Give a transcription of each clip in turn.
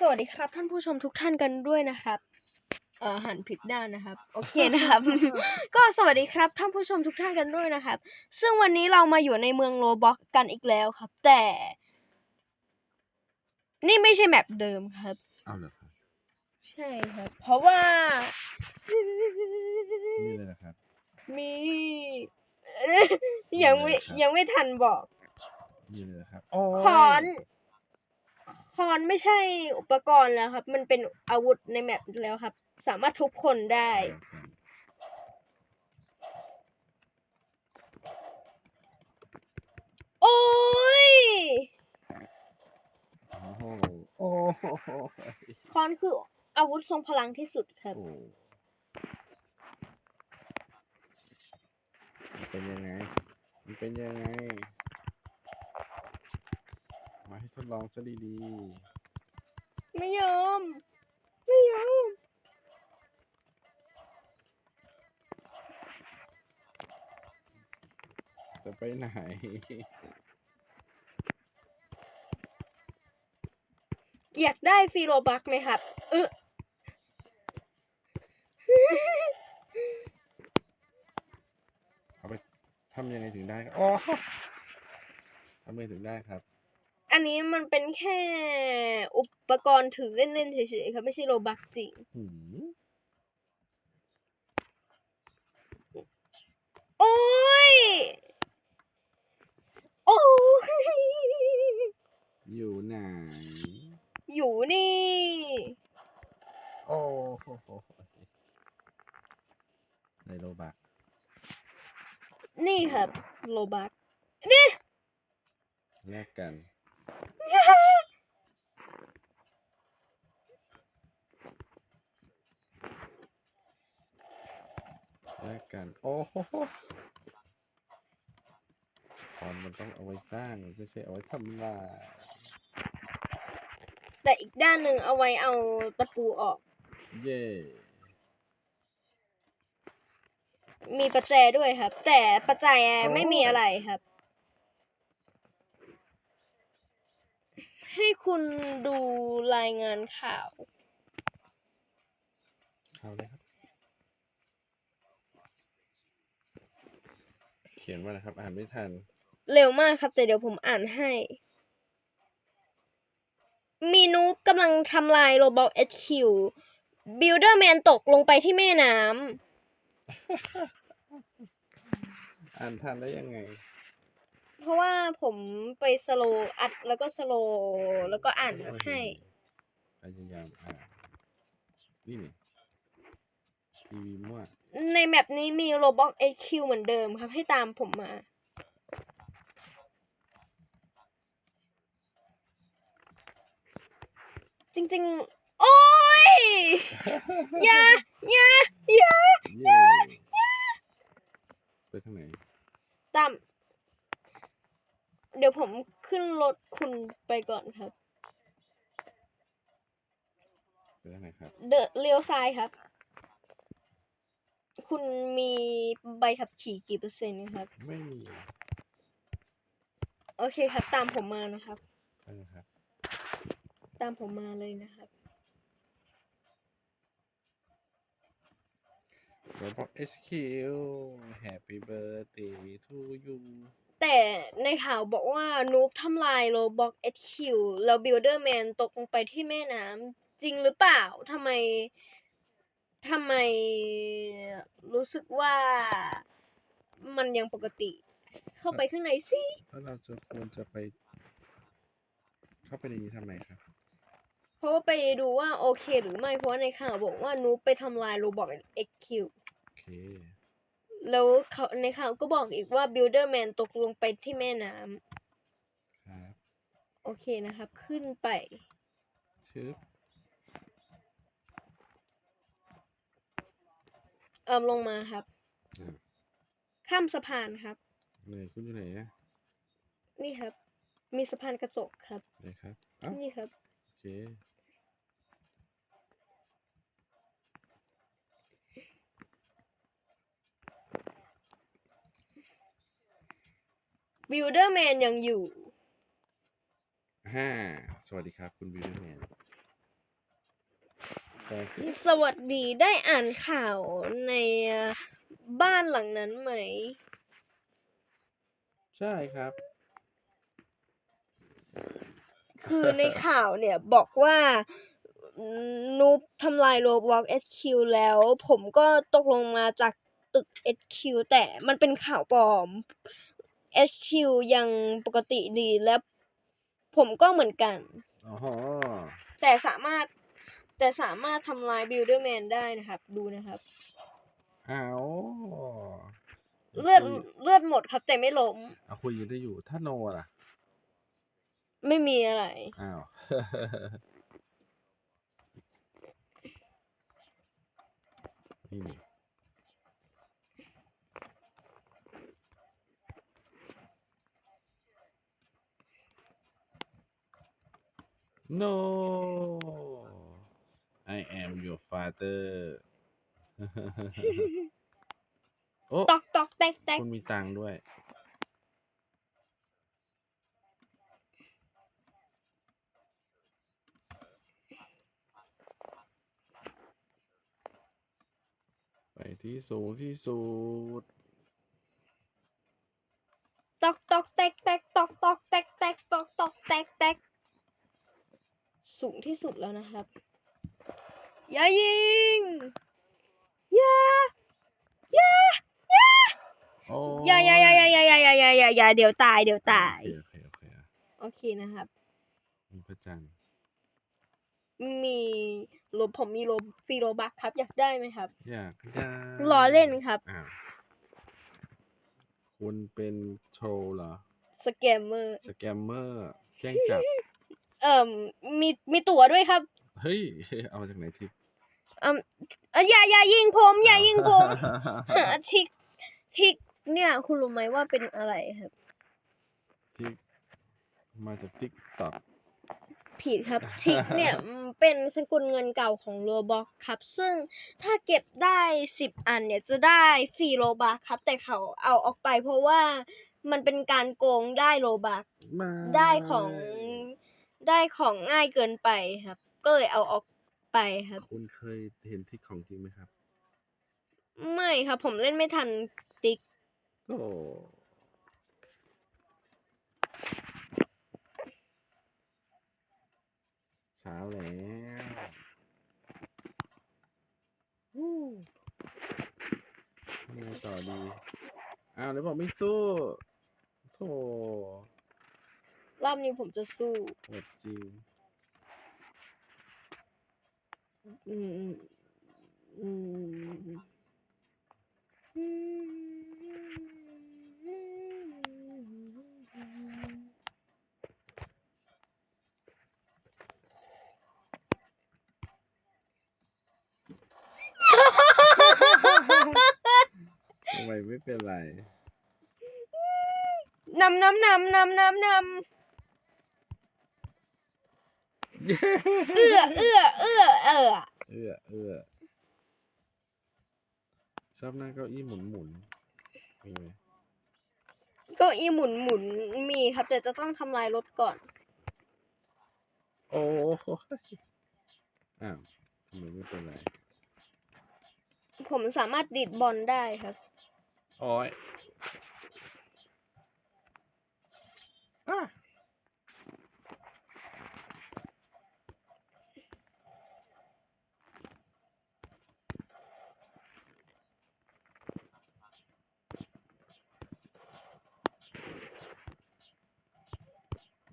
สวัสดีครับท่านผู้ชมทุกท่านกันด้วยนะครับเอ่อหันผิดด้านนะครับ โอเคนะครับ ก็สวัสดีครับท่านผู้ชมทุกท่านกันด้วยนะครับ ซึ่งวันนี้เรามาอยู่ในเมืองโลบ็อกกันอีกแล้วครับ แต่ นี่ไม่ใช่แมปเดิมครับ เอาเหรอครับใช่ครับ เพราะว่า นี่เลยนะครับ มี ยังไม่ครับยังไม่ทันบอก นี่เลยนะครับโอ้ยคอน คอนไม่ใช่อุปกรณ์แล้วครับ มันเป็นอาวุธในแมปแล้วครับ สามารถทุบคนได้ โอ้ย โอ้โหโอ้โหคอนคืออาวุธทรงพลังที่สุดครับ โอ้มันเป็นยังไง มันเป็นยังไงมาให้ ทดลองซะดีไม่ยอม ไม่ยอม ๆ จะไปไหน อยากได้ฟีโรบักไหมครับ เออ เอาไปทำยังไงถึงได้ครับโอ้ทำยังไงถึงได้ครับ อันนี้มันเป็นแค่อุปกรณ์ถือเล่นๆเฉยๆครับไม่ใช่โรบักจริง หืมโอ้ย โอ้ย อยู่ไหน อยู่นี่ โอ้โหในโลบักนี่ครับ โลบักแลกกัน แลกกัน โอ้โหคอนมันต้องเอา ไว้สร้างไม่ใช่เอาไว้ทำลายแต่อีกด้านหนึ่งเอาไว้เอาตะปูออก เย่มีประแจด้วยครับ แต่ประแจไม่มีอะไรครับ ให้คุณดูรายงานข่าวเข้าเลยครับ เขียนว่านะครับ อ่านไม่ทัน เร็วมากครับ แต่เดี๋ยวผมอ่านให้ มีนูบกำลังทำลายโรบอทเอชคิวบิลเดอร์แมนตกลงไปที่แม่น้อ่านทันได้ยังไงำเพราะว่าผมไปสโลว์อัดแล้วก็สโลว์แล้วก็อ่านให้พยายามอ่านนี่นี่ทีวีมั่วในแมปนี้มีโรบอทเอชคิวเหมือนเดิมครับ ให้ตามผมมา จริง ๆ โอ้ยอย่าอย่าอย่าเย่ไปทางไหนตามเดี๋ยวผมขึ้นรถคุณไปก่อนครับ ไปทางไหนครับ เดเลี้ยวซ้ายครับ คุณมีใบขับขี่กี่เปอร์เซ็นต์นะครับ ไม่มีโอเคครับ ตามผมมานะครับใช่ครับ ตามผมมาเลยนะครับเราบอก HQ Happy Birthday to you แต่ในข่าวบอกว่านูบทำลายโรบ็อกเอคิวแล้วบิลเดอร์แมนตกลงไปที่แม่น้ำจริงหรือเปล่าทำไมทำไมรู้สึกว่ามันยังปกติ เข้าไปข้างในสิ แล้วเราจะควรจะไป เข้าไปในนี้ทำไมครับ เพราะว่าไปดูว่าโอเคหรือไม่ เพราะว่าในข่าวบอกว่านูบไปทำลายโรบ็อกเอ็กคิวโอเค แล้วเขาในข่าวก็บอกอีกว่าบิลเดอร์แมนตกลงไปที่แม่น้ำครับโอเคนะครับ ขึ้นไป ชึบ เอิมลงมาครับอะข้ามสะพานครับเหนื่อยคุณอยู่ไหนอะนี่ครับ มีสะพานกระจกครับ ไหนครับ เอ้า นี่ครับ โอเค บิลเดอร์แมนยังอยู่ ฮ่า สวัสดีครับ คุณวิลเลียมแมนแปลสิสวัสดีได้อ่านข่าวในบ้านหลังนั้นไหม ใช่ครับ คือในข่าวเนี่ยบอกว่านูบทำลายโรบล็อก SQ แล้ว ผมก็ตกลงมาจากตึก SQ แต่มันเป็นข่าวปลอม SQ ยังปกติดีและผมก็เหมือนกัน อ๋อแต่สามารถแต่สามารถทำลาย Builderman ได้นะครับ ดูนะครับเอาเลือดเลือดหมดครับ แต่ไม่ล้ม เอาคุยกันได้อยู่ ถ้าโนล่ะ ไม่มีอะไร อ้าว นี่ no I am your father โอ้ตอกตอกแตกแตกคุณมีตังค์ด้วย ไปที่สูงที่สุด ที่สุดแล้วนะครับ อย่ายิง อย่า อย่า อย่าโอ้อย่าอย่าอย่าอย่าอย่าอย่าอย่าอย่าอย่าเดี๋ยวตายเดี๋ยวตาย โอเคโอเคโอเคอะโอเคนะครับ มีพระจันทร์มีโลผมมีโลฟรีโลบักครับ อยากได้ไหมครับ อยากได้ล้อเล่นครับ อ้าวคุณเป็นโชว์เหรอ สแกมเมอร์ สแกมเมอร์ แจ้งจับ เอ่มมีมีตั๋วด้วยครับเฮ้ย เอามาจากไหนทิปเอ่มเอ่ออย่าอย่ายิงผม อย่ายิงผมหาทิกทิกเนี่ยคุณรู้ไหมว่าเป็นอะไรครับ ทิกมาจากติ๊กต็อกผิดครับ ทิกเนี่ยอืมเป็นสกุลเงินเก่าของโรบอกครับ ซึ่งถ้าเก็บได้สิบอันเนี่ยจะได้ฟรีโรบักครับ แต่เขาเอาออกไปเพราะว่ามันเป็นการโกงได้โรบักมาได้ของ ได้ของง่ายเกินไปครับ ก็เลยเอาออกไปครับ คุณเคยเห็นทิกของจริงไหมครับไม่ครับ ผมเล่นไม่ทันติ๊กโอ้เช้าแล้ววู้ทำไงต่อดี อ้าวเดี๋ยวบอกไม่สู้โธ่ รอบนี้ผมจะสู้โหดจริงอืมอืมอืมทำไมไม่เป็นไร นำนำนำนำนำนำ เอื้อเอื้อเอื้อเอื้อเอื้อเอื้อชอบนั่งเก้าอี้หมุนหมุนๆมีไหมเก็อีหมุนหมุนมีครับ แต่จะต้องทำลายรถก่อน โอ้โหอ้าวทำไมไม่เป็นไรผมสามารถดีดบอลได้ครับโอ้ยอะ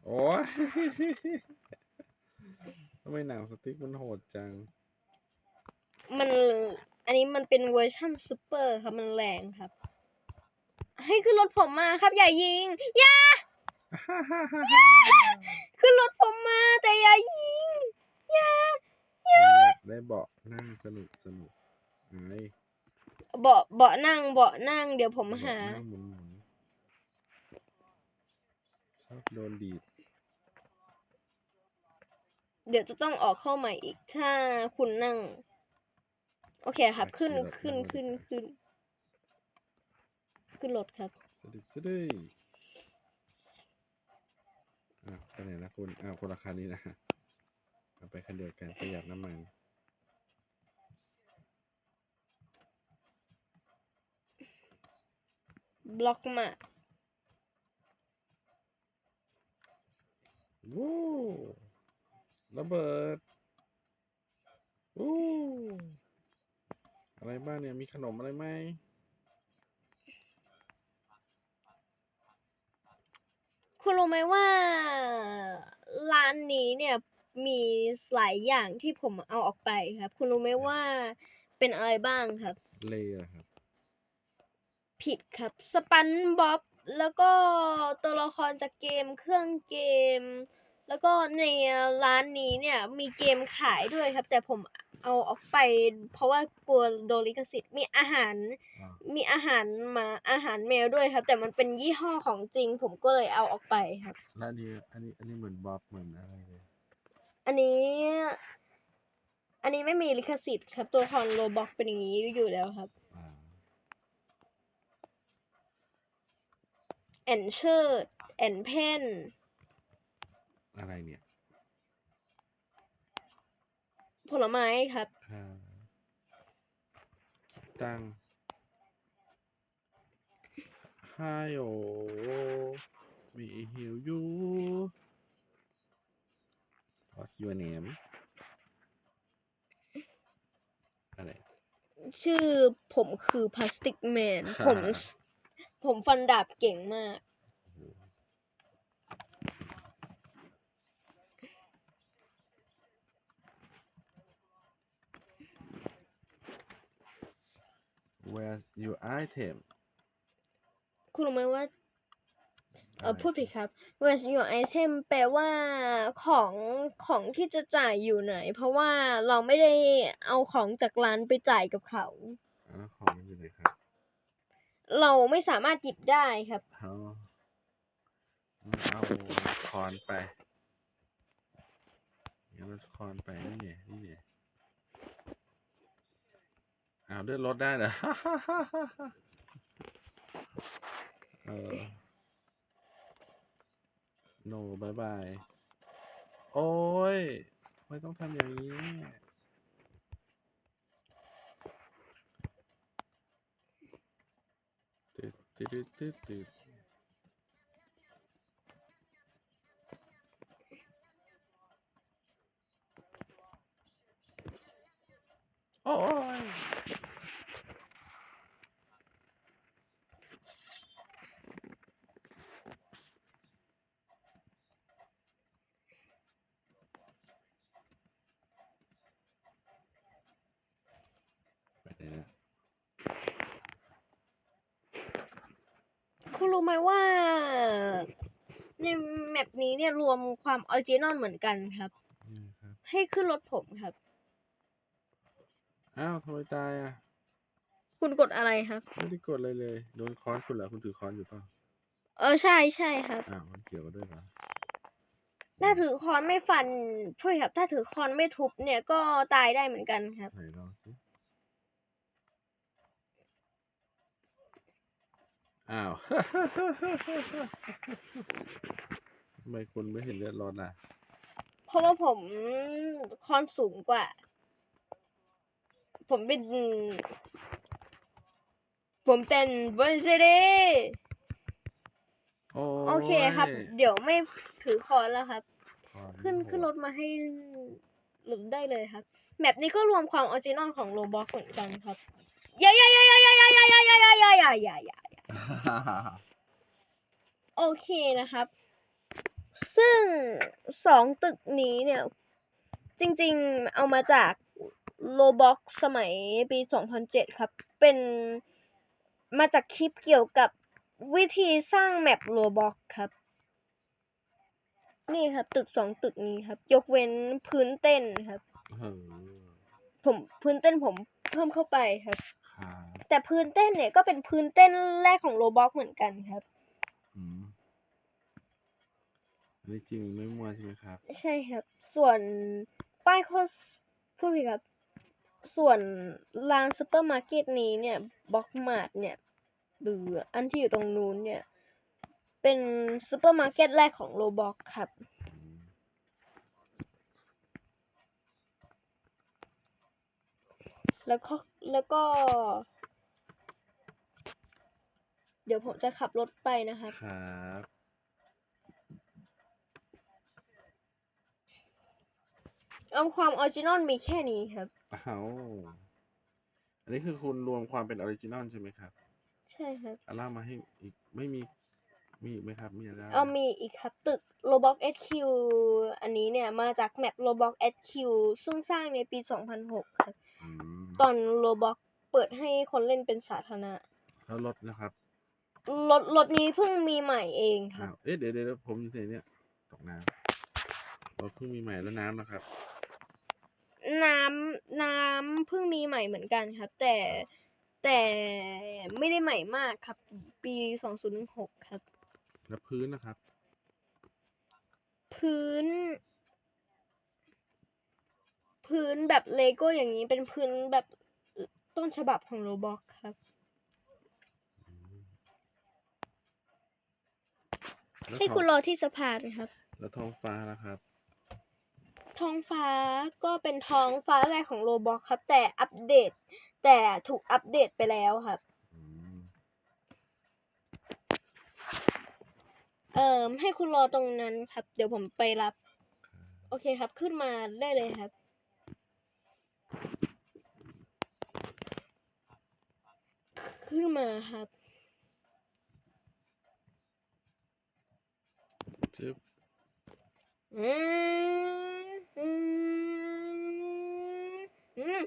โอ้ยทำไมหนังสติ๊กมันโหดจัง มันอันนี้มันเป็นเวอร์ชั่นซูเปอร์ครับมันแรงครับ ให้ขึ้นรถผมมาครับ อย่ายิง อย่าขึ้นรถผมมาแต่อย่ายิง อย่าอยากได้เบาะนั่งสนุกสนุกไงเบาะเบาะนั่งเบาะนั่ง เดี๋ยวผมหาเบะนั่งหมุนหมุนชอบโดนดีด เดี๋ยวจะต้องออกเข้าใหม่อีกถ้าคุณนั่ง โอเคครับ ขึ้นขึ้นขึ้นขึ้น ขึ้นรถครับสวัสดีสวัสดีอะไปไหนนะคุณอ่าคนละคันนี้นะเอาไปคันเดียวกันประหยัดน้ำมันบล็อกมาวู้ ระเบิดวู้อะไรบ้างเนี่ย มีขนมอะไรไหมคุณรู้ไหมว่า ร้านนี้เนี่ยมีหลายอย่างที่ผมเอาออกไปครับ คุณรู้ไหมว่าเป็นอะไรบ้างครับ เลยเหรอครับ ผิดครับ สปันบ๊อบ แล้วก็ตัวละครจากเกมเครื่องเกม แล้วก็ในร้านนี้เนี่ยมีเกมขายด้วยครับ แต่ผมเอาออกไป เพราะว่ากลัวโดนลิขสิทธิ์มีอาหารอ่ามีอาหารหมาอาหารแมวด้วยครับ แต่มันเป็นยี่ห้อของจริง ผมก็เลยเอาออกไปครับ แล้วอันนี้อันนี้อันนี้เหมือนบ๊อบเหมือนอะไรเลยอันนี้ อันนี้ไม่มีลิขสิทธิ์ครับ ตัวละครโรบอกเป็นอย่างนี้อยู่แล้วครับอ่าแอนเชิร์แอนเพน อะไรเนี่ยผลไม้ครับค่ะคิดตังไฮโอมีหิวยู What's your name อะไร ชื่อผมคือพลาสติกแมนฮ่าผมสผมฟันดาบเก่งมาก Where's your item คุณรู้ไหมว่า เอออะไรพูดผิดครับ where's your item แปลว่าของของที่จะจ่ายอยู่ไหน เพราะว่าเราไม่ได้เอาของจากร้านไปจ่ายกับเขาอ่าของมันอยู่ไหนครับ เราไม่สามารถหยิบได้ครับเอาเอาคอนไปงั้นเราคอนไปนี่ไงนี่ ไงอ้าเลื่อนรถได้เหรอเออโนบายบาย โอ้ย ไม่ต้องทำอย่างนี้ตึ๊ดตึ๊ดตึ๊ดตึ๊ดโอ้ย ไปไหนนะ คุณรู้ไหมว่า ในแมปนี้เนี่ยรวมความออริจินอลเหมือนกันครับนี่ครับให้ขึ้นรถผมครับ อ้าวทำไมตายอะ คุณกดอะไรครับ ไม่ได้กดอะไรเลย โดนค้อนคุณเหรอคุณถือค้อนอยู่เปล่าเออใช่ใช่ครับ อ้าวมันเกี่ยวกันด้วยเหรอถ้าถือค้อนไม่ฟันช่วยครับ ถ้าถือค้อนไม่ทุบเนี่ยก็ตายได้เหมือนกันครับ ไหนลองสิ อ้าวทำไมคุณไม่เห็นเลือดร้อนล่ะ เพราะว่าผมค้อนสูงกว่า ผมเป็น ผมเป็นบอนเซเดโอ้โอเคครับยเดี๋ยวไม่ถือค้อนแล้วครับค้อนขึ้นโหดขึ้นรถมาให้หลุดได้เลยครับแมปนี้ก็รวมความออริจินอลของโรบอกเหมือนกันครับยายายายายายายายายายายายายายา โอเคนะครับ ซึ่งสองตึกนี้เนี่ย จริงๆเอามาจากโลบอกสมัยปี 2007 ครับ เป็นมาจากคลิปเกี่ยวกับวิธีสร้างแมปโลบอกครับ นี่ครับ ตึกสองตึกนี้ครับ ยกเว้นพื้นเต้นครับเออผมพื้นเต้นผมเพิ่มเข้าไปครับครับ แต่พื้นเต้นเนี่ยก็เป็นพื้นเต้นแรกของโลบอกเหมือนกันครับ อืมอันนี้จริงไม่มั่วใช่ไหมครับ ใช่ครับ ส่วนป้ายโฆษพูดผิดครับ ส่วนร้านซูเปอร์มาร์เก็ตนี้เนี่ยบ็อกมาร์ทเนี่ยหรืออันที่อยู่ตรงนู้นเนี่ย เป็นซูเปอร์มาร์เก็ตแรกของโลบอกครับอืมแล้วก็แล้วก็ เดี๋ยวผมจะขับรถไปนะครับ ครับเอาความออริจินอลมีแค่นี้ครับอ้าวอันนี้คือคุณรวมความเป็นออริจินอลใช่ไหมครับ ใช่ครับอาล่ามาให้อีกไม่มี มีอีกไหมครับ มีอะไรเอามีอีกครับ ตึก Roblox HQ อันนี้เนี่ยมาจากแมป Roblox HQ ซึ่งสร้างในปี 2006 ครับอืมตอน Roblox เปิดให้คนเล่นเป็นสาธารณะ แล้วรถนะครับ รถรถนี้เพิ่งมีใหม่เองครัอ้าบ วเอ๊ะเดี๋ยวเดี๋ยวผมอยู่ไหนเนี่ยตกน้ำรถเพิ่งมีใหม่แล้วน้ำนะครับ น้ำน้ำเพิ่งมีใหม่เหมือนกันครับ แต่แต่ไม่ได้ใหม่มากครับ ปี2006ครับ แล้วพื้นนะครับ พื้น พื้นแบบเลโก้อย่างนี้เป็นพื้นแบบต้นฉบับของโรบอกครับ แล้วให้ท้องคุณรอที่สะพานครับ แล้วท้องฟ้านะครับ ท้องฟ้าก็เป็นท้องฟ้าแรกของโรบอกครับ แต่อัปเดต แต่ถูกอัปเดตไปแล้วครับ อืมเอ่อให้คุณรอตรงนั้นครับ เดี๋ยวผมไปรับครับโอเคครับ ขึ้นมาได้เลยครับ ขึ้นมาครับ จึ๊บอืมอืมอืม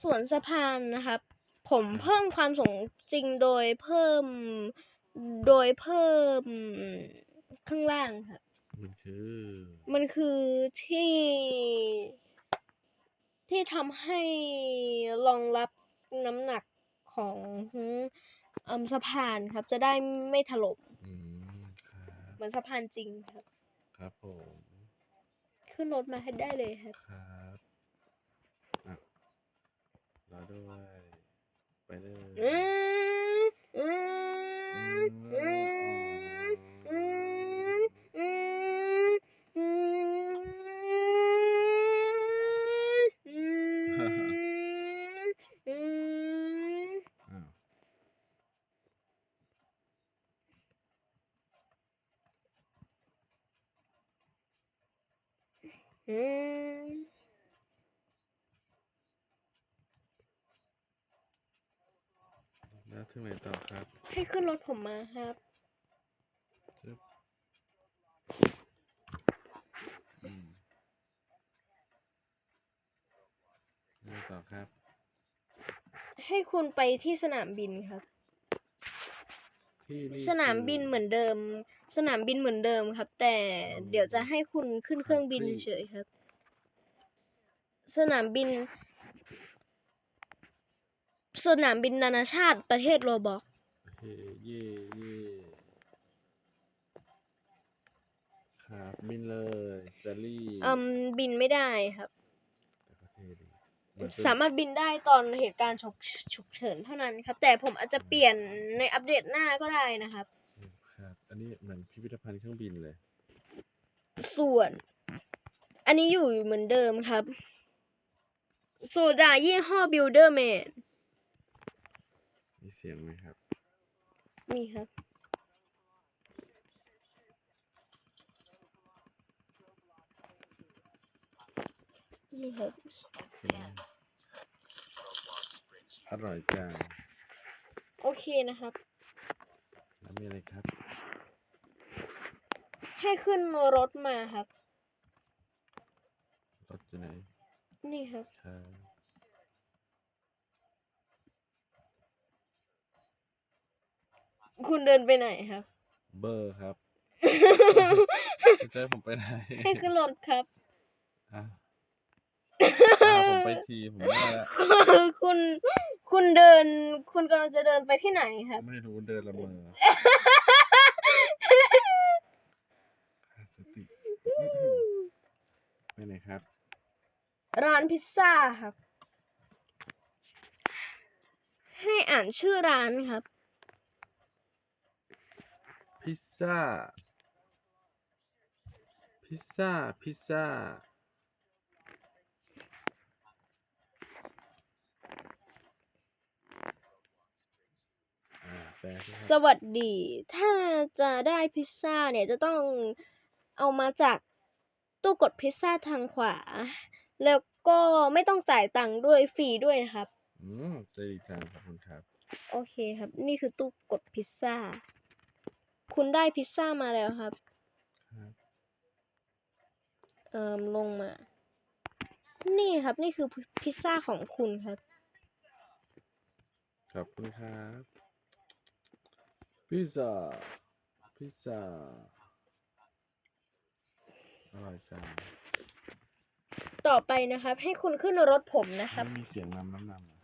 ส่วนสะพานนะครับ ผมเพิ่มความสมจริงโดยเพิ่ม โดยเพิ่มข้างล่างครับ มันคือ มันคือที่ที่ทำให้รองรับน้ำหนักของ อืมสะพานครับจะได้ไม่ถล่มอืมครับเหมือนสะพานจริงครับ ครับผมขึ้นรถมาให้ได้เลยครับ ครับอะรอด้วย ไปเลย อืมอื อื ม ม อืมอืมอืมอืมอืมอืม อ้าว อืม แล้วถึงไหนต่อครับ ให้ขึ้นรถผมมาครับ จึ๊บอืมไงต่อครับ ให้ คุณไปที่สนามบินครับ ที่นี่สนามบินเหมือนเดิม สนามบินเหมือนเดิมครับ แต่เดี๋ยวจะให้คุณขึ้นเครื่องบินเฉยๆครับ สนามบิน สนามบินนานาชาติประเทศโรบอกเฮ้เย่เย่ครับบินเลยสเตอรี่อืมบินไม่ได้ครับ สามารถบินได้ตอนเหตุการณ์ฉุกฉุกเฉินเท่านั้นครับ แต่ผมอาจจะเปลี่ยนในอัปเดตหน้าก็ได้นะครับครับอันนี้เหมือนพิพิธภัณฑ์เครื่องบินเลย ส่วน อันนี้อยู่เหมือนเดิมครับ โซดายี่ห้อ Builderman มีเสียงไหมครับ มีครับ นี่ครับโอเคอร่อยจังโอเคนะครับ แล้วมีอะไรครับ ให้ขึ้นรถมาครับ รถอยู่ไหน นี่ครับครับคุณเดินไปไหนครับ เบอร์ครับ จะให้ผมไปไหน ให้ขึ้นรถครับ อะอะ ผมไปทีผมไม่ได้ละคุณคุณเดิน คุณกำลังจะเดินไปที่ไหนครับ ไม่รู้เดินละเมอขาดสติไปไหนครับ ร้านพิซซ่าครับ ให้อ่านชื่อร้านครับ พิซซ่า พิซซ่า พิซซ่า แปล สิคสรับวัสดี ถ้าจะได้พิซซ่าเนี่ยจะต้องเอามาจากตู้กดพิซซ่าทางขวา แล้วก็ไม่ต้องจ่ายตังค์ด้วยฟรีด้วยนะครับ อืมใจดีจังขอบคุณครับ โอเคครับ นี่คือตู้กดพิซซ่า คุณได้พิซซ่ามาแล้วครับ ครับ เอ่มลงมา นี่ครับนี่คือพิซซ่าของคุณครับ ขอบคุณครับ พิซซ่าพิซซ่าอร่อยจังต่อไปนะครับ ให้คุณขึ้นรถผมนะครับ ไม่มีเสียงนำน้ำนำอะ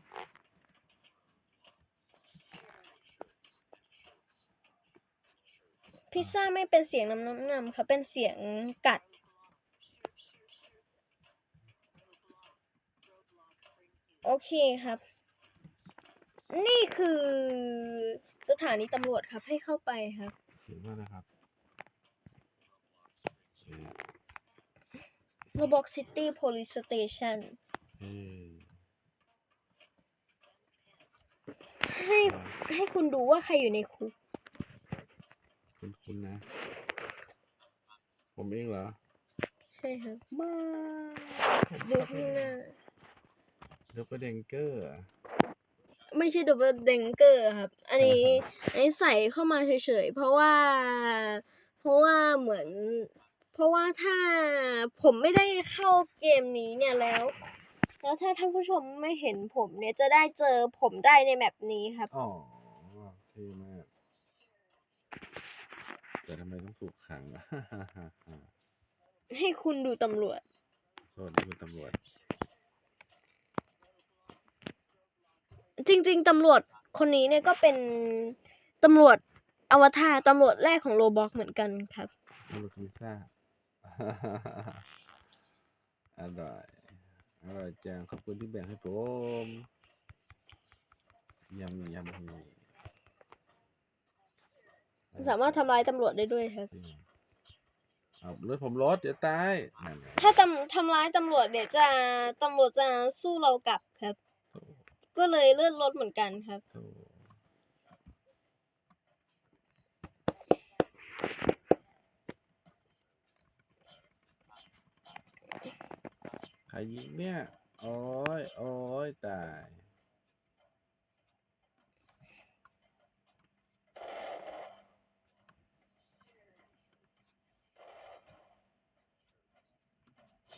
พิซซ่าไม่เป็นเสียงน้ำน้ำนำครับเป็นเสียงกัด โอเคครับ นี่คือ สถานีตำรวจครับให้เข้าไปครับเขียนว่านะครับเอ่อ Roblox City Police Station เอ่อให้ให้คุณดูว่าใครอยู่ในคุก คุณคุณนะ ผมเองเหรอ ใช่ครับมาดูข้างหน้าเดบเบิลเดงเกอร์ ไม่ใช่ดับเบิลเดงเกอร์ครับ อันนี้อันนี้ใส่เข้ามาเฉยๆ เพราะว่า เพราะว่าเหมือน เพราะว่าถ้าผมไม่ได้เข้าเกมนี้เนี่ยแล้ว แล้วถ้าท่านผู้ชมไม่เห็นผมเนี่ยจะได้เจอผมได้ในแมปนี้ครับ อ๋อเท่มาก แต่ทำไมต้องถูกขังล่ะให้คุณดูตำรวจสวัสดีคุณตำรวจ จริง ๆตำรวจ คนนี้เนี่ยก็เป็นตำรวจอวตารตำรวจแรกของโรบอกเหมือนกันครับตำรวจพิซซ่าอร่อยอร่อยจังขอบคุณที่แบ่งให้ผมยำยำฮีสามารถทำร้ายตำรวจได้ด้วยครับจริงเอารถผมรถเดี๋ยวตายนั่นไงถ้าทำทำร้ายตำรวจเดี๋ยวจะตำรวจจะสู้เรากลับครับโถ่ ก็เลยเลื่อนรถเหมือนกันครับโถ่ใครยิงเนี่ย โอ้ย โอ้ย ตาย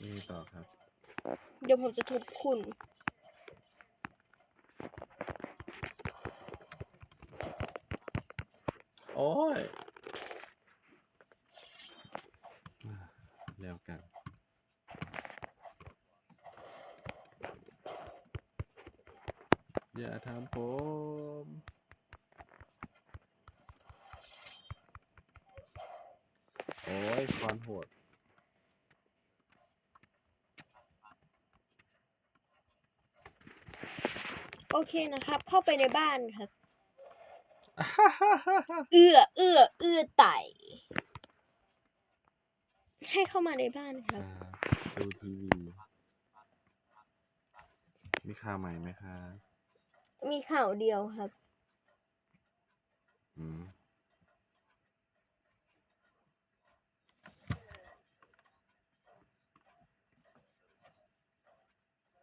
นี่ต่อครับ เดี๋ยวผมจะทุบคุณ อ้ยอ่าแล้วกันอย่าทำผม โอ้ยควันโหดโอเคนะครับ เข้าไปในบ้านครับ เอื้อเอื้อเอื้อไต่ให้เข้ามาในบ้านครับครับดูทีวีมีข่าวใหม่ไหมครับมีข่าวเดียวครับ อืม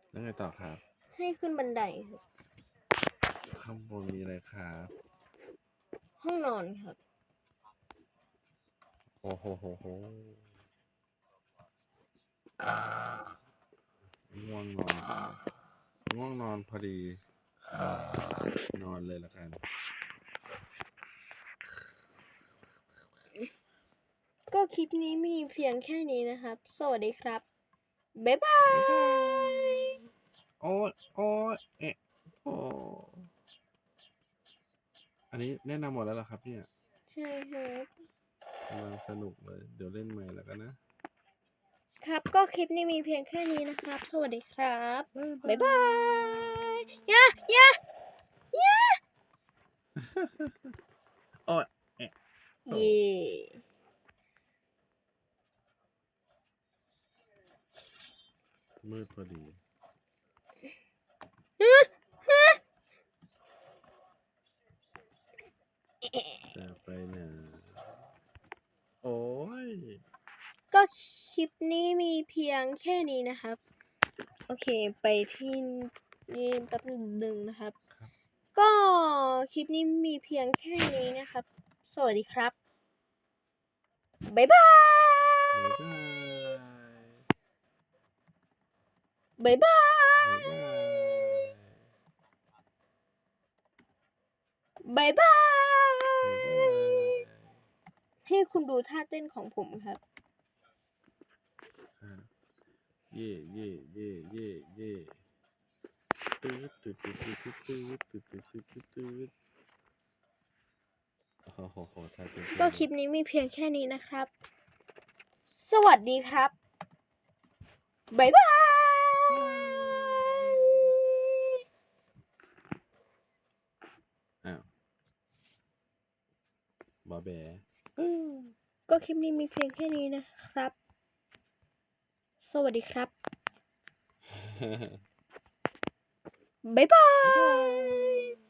แล้วไงต่อครับ ให้ขึ้นบันไดครับข้างบนมีอะไรครับ ห้องนอนครับ โอ้โหโหโหง่วงนอนง่วงนอนพอดี นอนเลยละกัน ก็คลิปนี้มีเพียงแค่นี้นะครับ สวัสดีครับ บ๊ายบาย โอ้ยโอ้ยเอะโอ้ อันนี้แนะนำหมดแล้วเหรอครับเนี่ยใช่ครับ กำลังสนุกเลย เดี๋ยวเล่นใหม่แล้วกันนะ ครับก็คลิปนี้มีเพียงแค่นี้นะครับ สวัสดีครับ บ๊ายบายอย่าอย่าอย่าโอ้ยเอะ เย่มืดพอดี จะไปไหนโอ้ยก็คลิปนี้มีเพียงแค่นี้นะครับ โอเคไปที่นี่แป๊บหนึ่งนะครับ ก็คลิปนี้มีเพียงแค่นี้นะครับ สวัสดีครับ บ๊ายบาย บ๊ายบาย บ๊ายบาย ให้คุณดูท่าเต้นของผมครับอ่าเย่เย่เย่เย่เย่ตืดตืดตืดตืดตืดตืดตืดตืดตืดตืดโอ้โหโหท่าเต้นก็คลิปนี้มีเพียงแค่นี้นะครับ สวัสดีครับ บ๊ายบายอ้าวบอแบอืม ก็คลิปนี้มีเพียงแค่นี้นะครับ สวัสดีครับ บ๊ายบาย